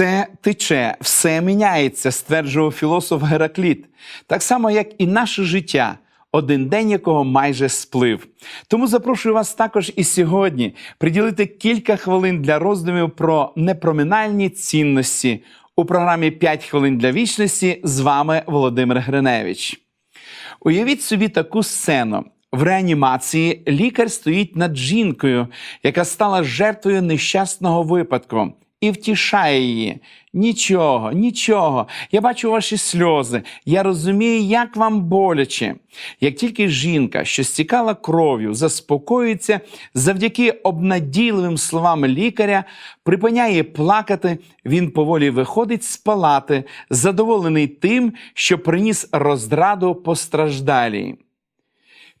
Все тече, все міняється, стверджував філософ Геракліт, так само, як і наше життя, один день якого майже сплив. Тому запрошую вас також і сьогодні приділити кілька хвилин для роздумів про непроминальні цінності у програмі «5 хвилин для вічності. З вами Володимир Гриневич. Уявіть собі таку сцену. В реанімації лікар стоїть над жінкою, яка стала жертвою нещасного випадку, і втішає її. Нічого, нічого. Я бачу ваші сльози. Я розумію, як вам боляче. Як тільки жінка, що стікала кров'ю, заспокоюється завдяки обнадійливим словам лікаря, припиняє плакати, він поволі виходить з палати, задоволений тим, що приніс роздраду постраждалій.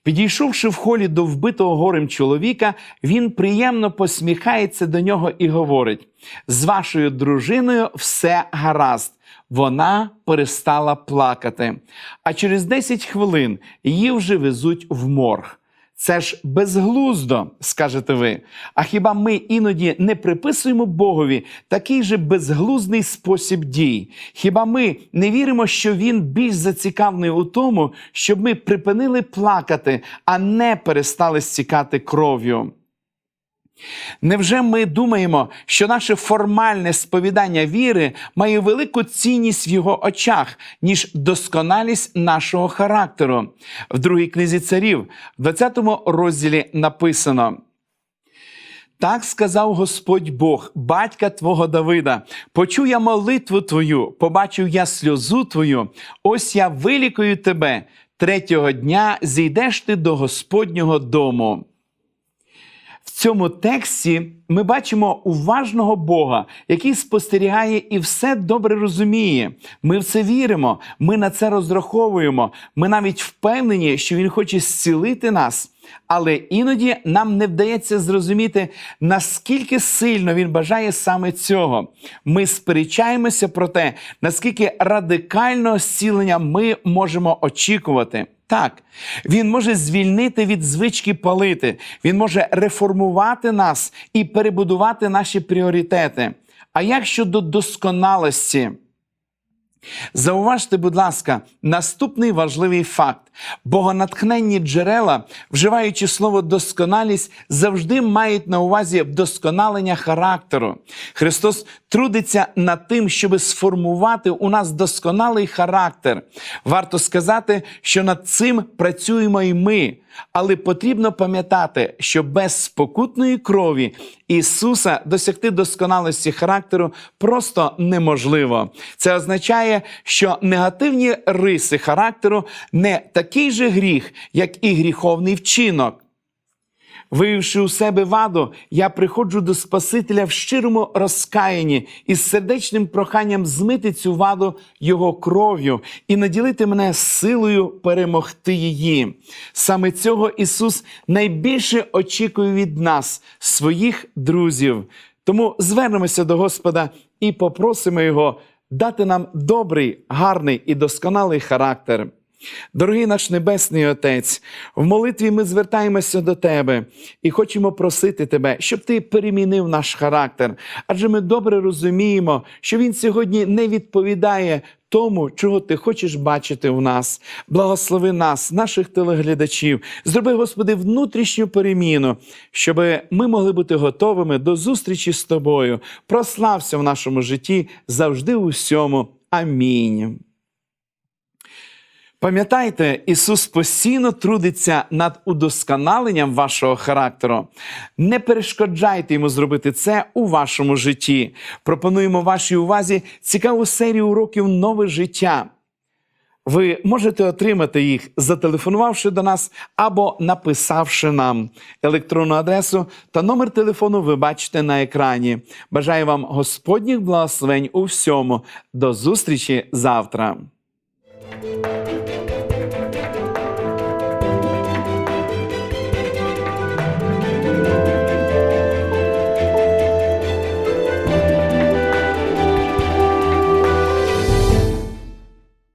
Підійшовши в холі до вбитого горем чоловіка, він приємно посміхається до нього і говорить: з вашою дружиною все гаразд. Вона перестала плакати. А через 10 хвилин її вже везуть в морг. Це ж безглуздо, скажете ви. А хіба ми іноді не приписуємо Богові такий же безглуздий спосіб дій? Хіба ми не віримо, що він більш зацікавлений у тому, щоб ми припинили плакати, а не перестали стікати кров'ю? Невже ми думаємо, що наше формальне сповідання віри має велику цінність в його очах, ніж досконалість нашого характеру? В другій книзі царів, в 20 розділі написано. Так сказав Господь Бог, батька твого Давида: почув я молитву твою, побачив я сльозу твою, ось я вилікую тебе. Третього дня зійдеш ти до Господнього дому. Цьому тексті ми бачимо уважного Бога, який спостерігає і все добре розуміє. Ми в це віримо, ми на це розраховуємо. Ми навіть впевнені, що Він хоче зцілити нас. Але іноді нам не вдається зрозуміти, наскільки сильно він бажає саме цього. Ми сперечаємося про те, наскільки радикального зцілення ми можемо очікувати. Так, він може звільнити від звички палити, він може реформувати нас і перебудувати наші пріоритети. А як щодо досконалості? Зауважте, будь ласка, наступний важливий факт: богонатхненні джерела, вживаючи слово досконалість, завжди мають на увазі вдосконалення характеру. Христос трудиться над тим, щоб сформувати у нас досконалий характер. Варто сказати, що над цим працюємо і ми. Але потрібно пам'ятати, що без спокутної крові Ісуса досягти досконалості характеру просто неможливо. Це означає, що негативні риси характеру не такий же гріх, як і гріховний вчинок. Виявивши у себе ваду, я приходжу до Спасителя в щирому розкаянні із сердечним проханням змити цю ваду Його кров'ю і наділити мене силою перемогти її. Саме цього Ісус найбільше очікує від нас, своїх друзів. Тому звернемося до Господа і попросимо Його дати нам добрий, гарний і досконалий характер. Дорогий наш Небесний Отець, в молитві ми звертаємося до Тебе і хочемо просити Тебе, щоб Ти перемінив наш характер. Адже ми добре розуміємо, що Він сьогодні не відповідає тому, чого Ти хочеш бачити в нас. Благослови нас, наших телеглядачів. Зроби, Господи, внутрішню переміну, щоб ми могли бути готовими до зустрічі з Тобою. Прослався в нашому житті завжди у всьому. Амінь. Пам'ятайте, Ісус постійно трудиться над удосконаленням вашого характеру. Не перешкоджайте йому зробити це у вашому житті. Пропонуємо вашій увазі цікаву серію уроків нове життя. Ви можете отримати їх, зателефонувавши до нас або написавши нам електронну адресу та номер телефону ви бачите на екрані. Бажаю вам Господніх благословень у всьому. До зустрічі завтра.